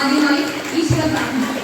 あげない？石田さん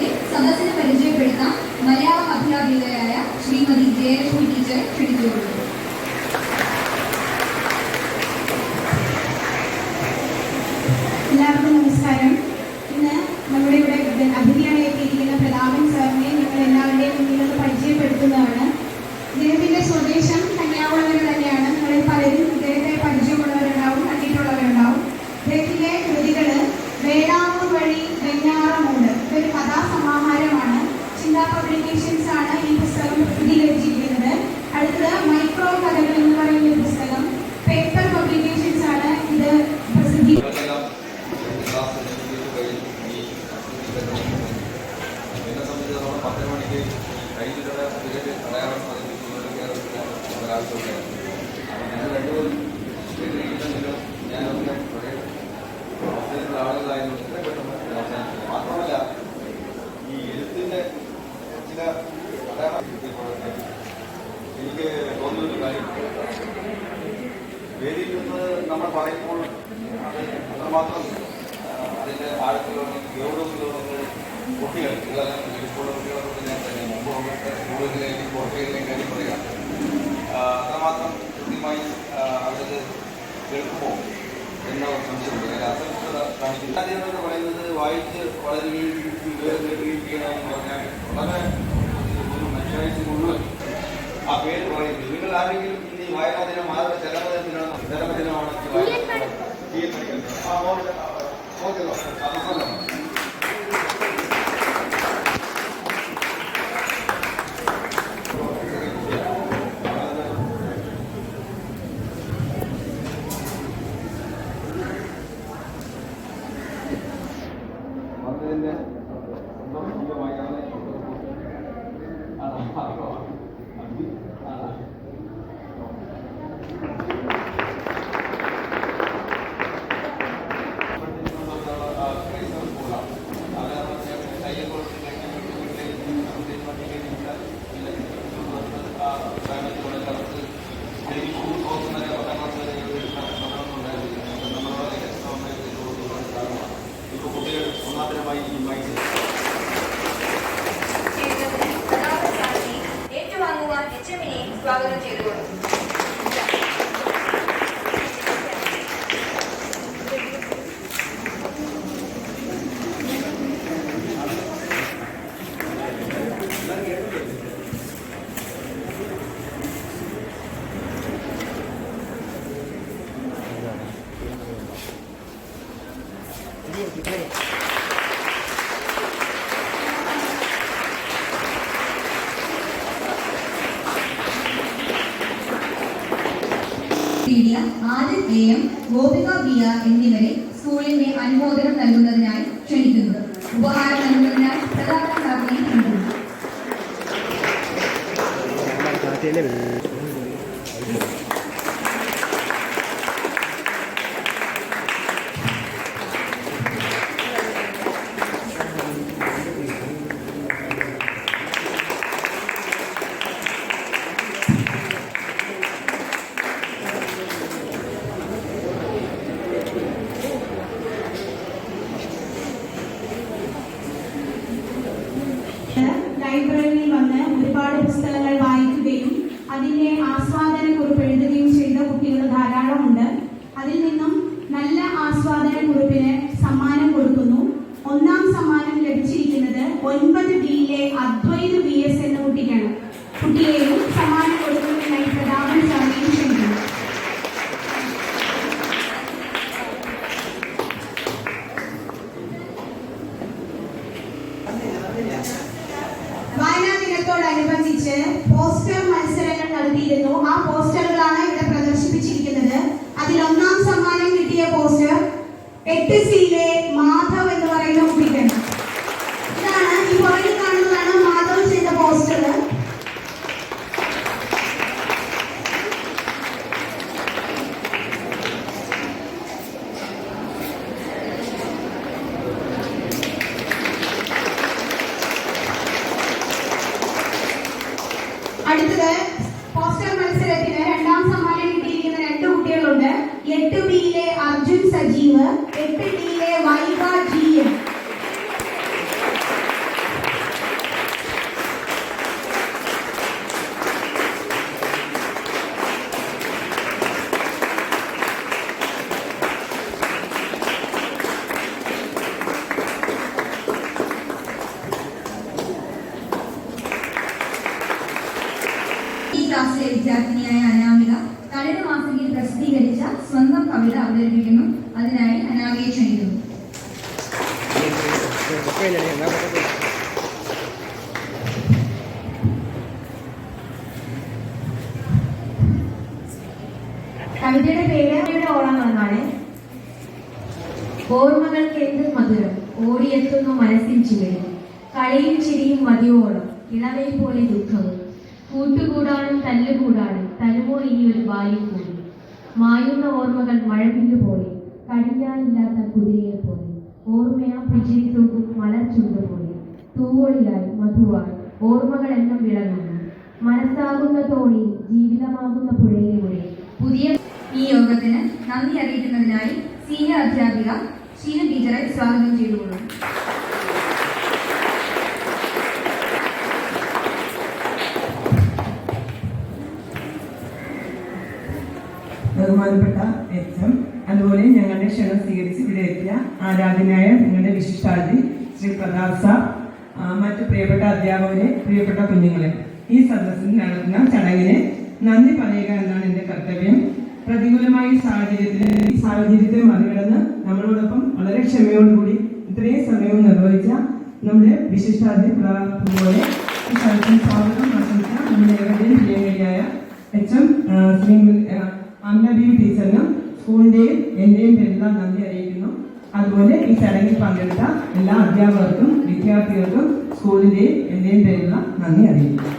അദ്ദേഹത്തെ സദസ്സിന് പരിചയപ്പെടുത്താൻ മലയാളം അധ്യാപികയായ ശ്രീമതി ജയലക്ഷ്മി ടീച്ചർ ക്ഷണിച്ചുകൊണ്ടു എല്ലാവർക്കും നമസ്കാരം. ഇന്ന് നമ്മുടെ ഇവിടെ അതിഥിയായ നമ്മൾ പറയുമ്പോൾ അത്രമാത്രം അതിന്റെ ആഴത്തിലുള്ള ഗൗരവത്തിലുള്ള കുട്ടികൾ ഇതെല്ലാം ഇപ്പോഴുള്ള കുട്ടികളെ ഞാൻ തന്നെ മുമ്പ് സ്കൂളുകളിലേക്ക് പുറത്തേക്കും കാര്യം പറയാം. അത്രമാത്രം കൃത്യമായി അവരത് കേൾക്കുമോ എന്ന സംശയമുണ്ട് അസംസ്കൃത പറയുന്നത് വായിച്ച് വളരുകയും വിവരം കേൾക്കുകയും ചെയ്യണമെന്ന് പറഞ്ഞാൽ വളരെ ഒരു മുഴുവൻ ആ പേര് പറയുന്നത് നിങ്ങൾ ആരെങ്കിലും ഇനി വായനാ ദിനം മാത്രം ചില 好几个，好几个，们。വിഭാഗനം Thank you. Adil A M Gopika B R എന്നിവരെ സ്കൂളിന്റെ അനുമോദനം നൽകുന്നതിനായി ക്ഷണിക്കുന്നത് ഉപഹാരം നൽകുന്നതിനായി പ്രധാന സാറിനെ പോസ്റ്റർ മത്സരങ്ങൾ നടത്തിയിരുന്നു. ആ പോസ്റ്ററുകളാണ് ഇവിടെ പ്രദർശിപ്പിച്ചിരിക്കുന്നത്. അതിൽ ഒന്നാം സമ്മാനം കിട്ടിയ പോസ്റ്റർ എട്ട് സിയിലെ ക്ലാസ്സിലെ വിദ്യാർത്ഥിനിയായ അനാമിക തളിര് മാസികയിൽ പ്രസിദ്ധീകരിച്ച സ്വന്തം കവിത അവതരിപ്പിക്കുന്നു. അതിനായി അനാമിയെ ക്ഷണിക്കുന്നു. കവിതയുടെ പേര് ഓളം എന്നാണ് ഓർമ്മകൾക്ക് എന്ത് മധുരം? ഓടിയെത്തുന്നു മനസ്സിൻ ചുവരും കളിയും ചിരിയും മതിയോളം. ഇളവെ പോലെ ദുഃഖവും. കൂട്ടുകൂടാനും തല്ലുകൂടാനും തരുമോ ഇനി ഒരു വായു കൂടി. മായുന്ന ഓർമ്മകൾ മഴവില്ല് പോലെ കടിഞ്ഞാനില്ലാത്ത കുതിരയെ പോലെ. ഓർമ്മയാ പുഞ്ചിരി തൂക്കും മലർ ചുണ്ട് പോലെ. തൂവോളിയായി മധുവായി ഓർമ്മകളെല്ലാം വിളങ്ങുന്നു. മനസ്സാകുന്ന തോണി ജീവിതമാകുന്ന പുഴയിലൂടെ പുതിയ ഈ യോഗത്തിന് നന്ദി അറിയിക്കുന്നതിനായി സീനിയർ അധ്യാപിക ഷീന ടീച്ചറെ സ്വാഗതം ചെയ്തുകൊള്ളുന്നു ബഹുമാനപ്പെട്ട എച്ച് എം അതുപോലെ ഞങ്ങളുടെ ക്ഷണം സ്വീകരിച്ച് ഇവിടെ എത്തിയ ആരാധനായ നിങ്ങളുടെ വിശിഷ്ടാതി ശ്രീ പ്രതാപ് സാർ മറ്റു പ്രിയപ്പെട്ട അധ്യാപകരെ പ്രിയപ്പെട്ട കുഞ്ഞുങ്ങളെ. ഈ സദസ്സിൽ നടക്കുന്ന ചടങ്ങിനെ നന്ദി പറയുക എന്നാണ് എന്റെ കർത്തവ്യം. പ്രതികൂലമായ സാഹചര്യത്തിന് ഈ സാഹചര്യത്തെ മറികടന്ന് നമ്മളോടൊപ്പം വളരെ ക്ഷമയോടുകൂടി ഇത്രയും സമയവും നിർവഹിച്ച നമ്മുടെ വിശിഷ്ടാതി പ്രതാപോലെ ഈ സദസ്സിൽ സ്വാഗതം പ്രസംഗിച്ച നമ്മുടെ ഏവരുടെയും പ്രിയങ്കരിയായ എച്ച് എം ശ്രീ അമ്മ ബി ടീച്ചറിനും സ്കൂളിന്റെയും എന്റെയും പെരുന്നാൾ നന്ദി അറിയിക്കുന്നു. അതുപോലെ ഈ ചടങ്ങിൽ പങ്കെടുത്ത എല്ലാ അധ്യാപകർക്കും വിദ്യാർത്ഥികൾക്കും സ്കൂളിന്റെയും എന്റെയും പെരുന്നാൾ നന്ദി അറിയിക്കുന്നു.